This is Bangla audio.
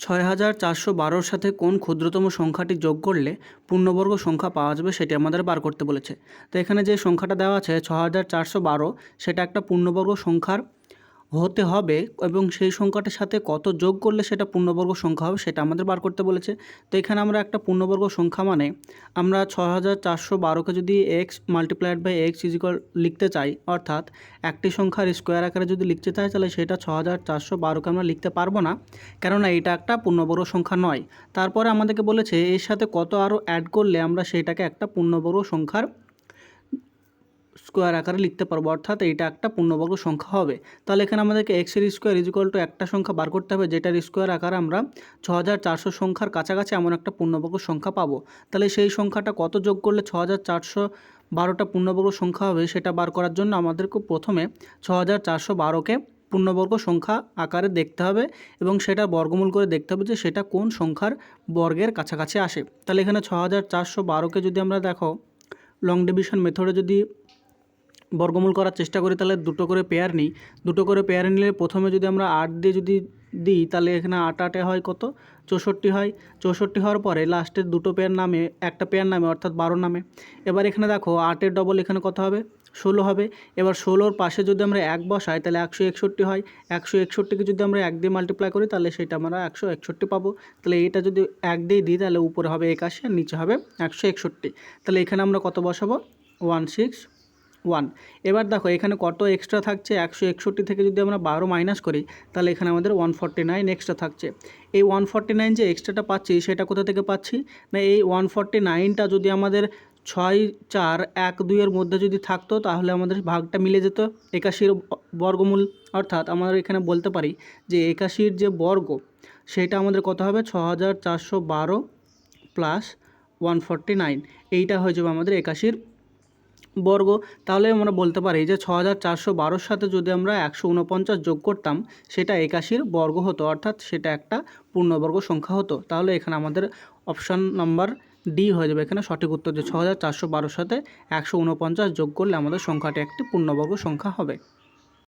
ছয় হাজার চারশো বারোর সাথে কোন ক্ষুদ্রতম সংখ্যাটি যোগ করলে পূর্ণবর্গ সংখ্যা পাওয়া যাবে সেটি আমাদের বার করতে বলেছে। তো এখানে যে সংখ্যাটা দেওয়া আছে ছ হাজার চারশো বারো, সেটা একটা পূর্ণবর্গ সংখ্যার হতে হবে এবং সেই সংখ্যাটার সাথে কত যোগ করলে সেটা পূর্ণবর্গ সংখ্যা হবে সেটা আমাদের বার করতে বলেছে। তো এখানে আমরা একটা পূর্ণবর্গ সংখ্যা মানে আমরা ছ হাজার চারশো বারোকে যদি x multiplied by x is equal লিখতে চাই, অর্থাৎ একটি সংখ্যার স্কোয়ার আকারে যদি লিখতে চাই, তাহলে সেটা ছ হাজার চারশো বারোকে আমরা লিখতে পারব না। কেননা এটা একটা পূর্ণবর্গ সংখ্যা নয়। তারপরে আমাদেরকে বলেছে, এর সাথে কত আরও অ্যাড করলে আমরা সেটাকে একটা পূর্ণবর্গ সংখ্যার স্কোয়ার আকারে লিখতে পারব, অর্থাৎ এইটা একটা পূর্ণবর্গ সংখ্যা হবে। তাহলে এখানে আমাদেরকে এক্সের স্কোয়ার ইজিকল টু একটা সংখ্যা বার করতে হবে, যেটার স্কোয়ার আকারে আমরা ছ সংখ্যার কাছাকাছি এমন একটা পূর্ণবর্গ সংখ্যা পাবো। তাহলে সেই সংখ্যাটা কত যোগ করলে ছ বারোটা পূর্ণবর্গ সংখ্যা হবে, সেটা বার করার জন্য আমাদেরকে প্রথমে ছ হাজার চারশো বারোকে পূর্ণবর্গ সংখ্যা আকারে দেখতে হবে এবং সেটা বর্গমূল করে দেখতে হবে যে সেটা কোন সংখ্যার বর্গের কাছাকাছি আসে। তাহলে এখানে ছ হাজার চারশো বারোকে যদি আমরা দেখো লং ডিভিশন মেথডে যদি বর্গমূল করার চেষ্টা করি, তাহলে দুটো করে পেয়ার নিই। দুটো করে পেয়ার নিলে প্রথমে যদি আমরা আট দিয়ে যদি দিই, তাহলে এখানে আট আটে হয় কত? চৌষট্টি হয়। চৌষট্টি হওয়ার পরে লাস্টের দুটো পেয়ার নামে, একটা পেয়ার নামে, অর্থাৎ বারো নামে। এবার এখানে দেখো আটের ডবল এখানে কত হবে? ষোলো হবে। এবার ষোলোর পাশে যদি আমরা এক বসাই, তাহলে একশো একষট্টি হয়। একশো একষট্টিকে যদি আমরা এক দিয়ে মাল্টিপ্লাই করি, তাহলে সেটা আমরা একশো একষট্টি পাবো। তাহলে এটা যদি এক দিয়ে দিই, তাহলে উপরে হবে একাশি, আর নিচে হবে একশো একষট্টি। তাহলে এখানে আমরা কত বসাবো? ওয়ান সিক্স ওয়ান এবার দেখো, এখানে কত এক্সট্রা থাকছে? একশো একষট্টি থেকে যদি আমরা বারো মাইনাস করি, তাহলে এখানে আমাদের ওয়ান ফর্টি নাইন এক্সট্রা থাকছে। এই ওয়ান ফর্টি নাইন যে এক্সট্রাটা পাচ্ছি, সেটা কোথা থেকে পাচ্ছি? না, এই ওয়ান ফর্টি নাইনটা যদি আমাদের ছয়, চার, এক দুইয়ের মধ্যে যদি থাকতো, তাহলে আমাদের ভাগটা মিলে যেত একাশির বর্গমূল। অর্থাৎ আমরা এখানে বলতে পারি যে একাশির যে বর্গ, সেটা আমাদের কত হবে? ছ হাজার চারশো বারো প্লাস ওয়ান ফর্টি নাইন এইটা হয়ে যাবে আমাদের একাশির বর্গ, তাহলে আমরা বলতে পারি যে ছ হাজার চারশো বারোর সাথে যদি আমরা একশো উনপঞ্চাশ যোগ করতাম, সেটা একাশির বর্গ হতো, অর্থাৎ সেটা একটা পূর্ণবর্গ সংখ্যা হতো। তাহলে এখানে আমাদের অপশান নাম্বার ডি হয়ে যাবে এখানে সঠিক উত্তর যে ছ হাজার চারশো সাথে একশো উনপঞ্চাশ যোগ করলে আমাদের সংখ্যাটি একটি পূর্ণবর্গ সংখ্যা হবে।